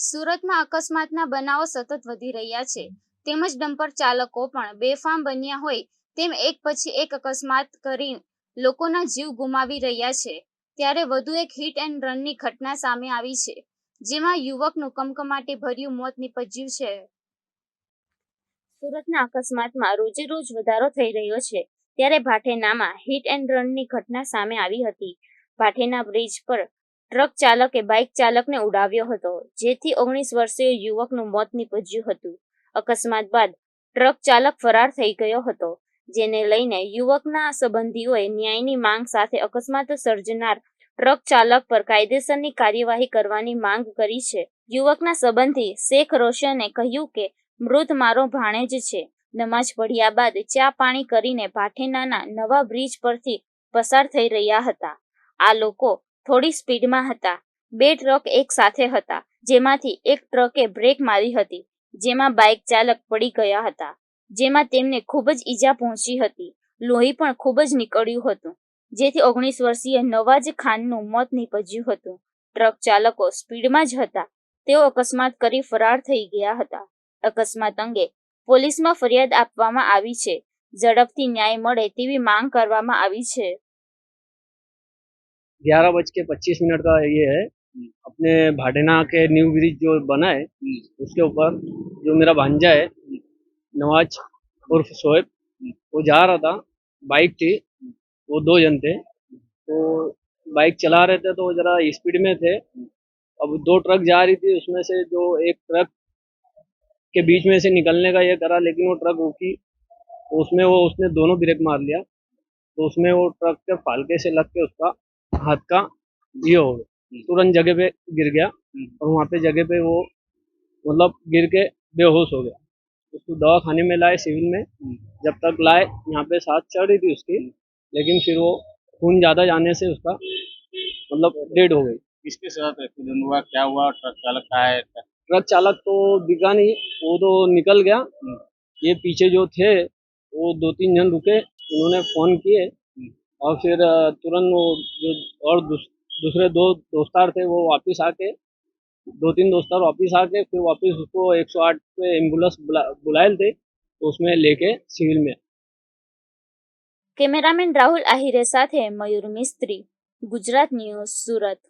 સુરતમાં અકસ્માતના બનાવો સતત વધી રહ્યા છે. તેમજ ડમ્પર ચાલકો પણ બેફામ બન્યા હોય તેમ એક પછી એક અકસ્માત કરી લોકોના જીવ ગુમાવી રહ્યા છે. ત્યારે વધુ એક હિટ એન્ડ રનની ઘટના સામે આવી છે, જેમાં યુવકનું કમકમાટી ભર્યું મોત નીપજ્યું છે. સુરતના અકસ્માતમાં રોજે રોજ વધારો થઈ રહ્યો છે, ત્યારે ભાઠેનામાં હિટ એન્ડ રનની ઘટના સામે આવી હતી. ભાઠેના બ્રિજ પર ટ્રક ચાલકે બાઇક ચાલકને ઉડાવ્યો હતો. જેથી ઓગણીસ વર્ષીય યુવકનું મોત નીપજ્યું હતું. અકસ્માત બાદ ટ્રક ચાલક ફરાર થઈ ગયો હતો, જેને લઈને યુવકના સંબંધીઓએ ન્યાયની માંગ સાથે અકસ્માત સર્જનાર ટ્રક ચાલક પર કાયદેસરની કાર્યવાહી કરવાની માંગ કરી છે. યુવકના સંબંધી શેખ રોશને કહ્યું કે, મૃત મારો ભાણેજ છે. નમાજ પડ્યા બાદ ચા પાણી કરીને ભાઠેનાના નવા બ્રિજ પરથી પસાર થઈ રહ્યા હતા. આ લોકો થોડી સ્પીડમાં હતા. બે ટ્રક એક સાથે હતા, જેમાંથી એક ટ્રકે બ્રેક મારી હતી, જેમાં બાઇક ચાલક પડી ગયા હતા, જેમાં તેમને ખૂબ જ ઈજા પહોંચી હતી. લોહી પણ ખૂબ જ નીકળ્યું હતું, જેથી ઓગણીસ વર્ષીય નવાજ ખાનનું મોત નીપજ્યું હતું. ટ્રક ચાલકો સ્પીડમાં જ હતા. તેઓ અકસ્માત કરી ફરાર થઈ ગયા હતા. અકસ્માત અંગે પોલીસમાં ફરિયાદ આપવામાં આવી છે. ઝડપથી ન્યાય મળે તેવી માંગ કરવામાં આવી છે. ग्यारह बज के पच्चीस मिनट का ये है। अपने भाडेना के न्यू ब्रिज जो बना है, उसके ऊपर जो मेरा भांजा है, नवाज़ उर्फ़ शोएब, वो जा रहा था। बाइक थी, वो दो जन थे। तो बाइक चला रहे थे तो वो जरा स्पीड में थे। अब दो ट्रक जा रही थी, उसमें से जो एक ट्रक के बीच में से निकलने का ये करा, लेकिन वो ट्रक रुकी। उसमें वो, उसने दोनों ब्रेक मार लिया। तो उसमें वो ट्रक के फालके से लग के उसका हाथ का ये हो गया। तुरंत जगह पे गिर गया और वहाँ पे जगह पे वो मतलब गिर के बेहोश हो गया। उसको दवा खाने में लाए सिविल में। जब तक लाए यहाँ पे साथ चढ़ रही थी उसकी लेकिन फिर वो खून ज़्यादा जाने से उसका मतलब डेड हो गई। किसके साथ एक्सीडेंट हुआ क्या हुआ? ट्रक चालक का है? ट्रक चालक तो दिखा नहीं वो तो निकल गया। ये पीछे जो थे वो दो तीन जन रुके उन्होंने फ़ोन किए। और फिर अ, तुरंत वो जो और दूस, दूसरे दो दोस्तार थे वो वापस आके दो तीन दोस्तार वापस आके फिर वापस उसको 108 पे एम्बुलेंस बुला बुलाए थे तो उसमें लेके सिविल में કેમેરામેન રાહુલ આહિરે સાથે મયુર મિસ્ત્રી ગુજરાત ન્યૂઝ સુરત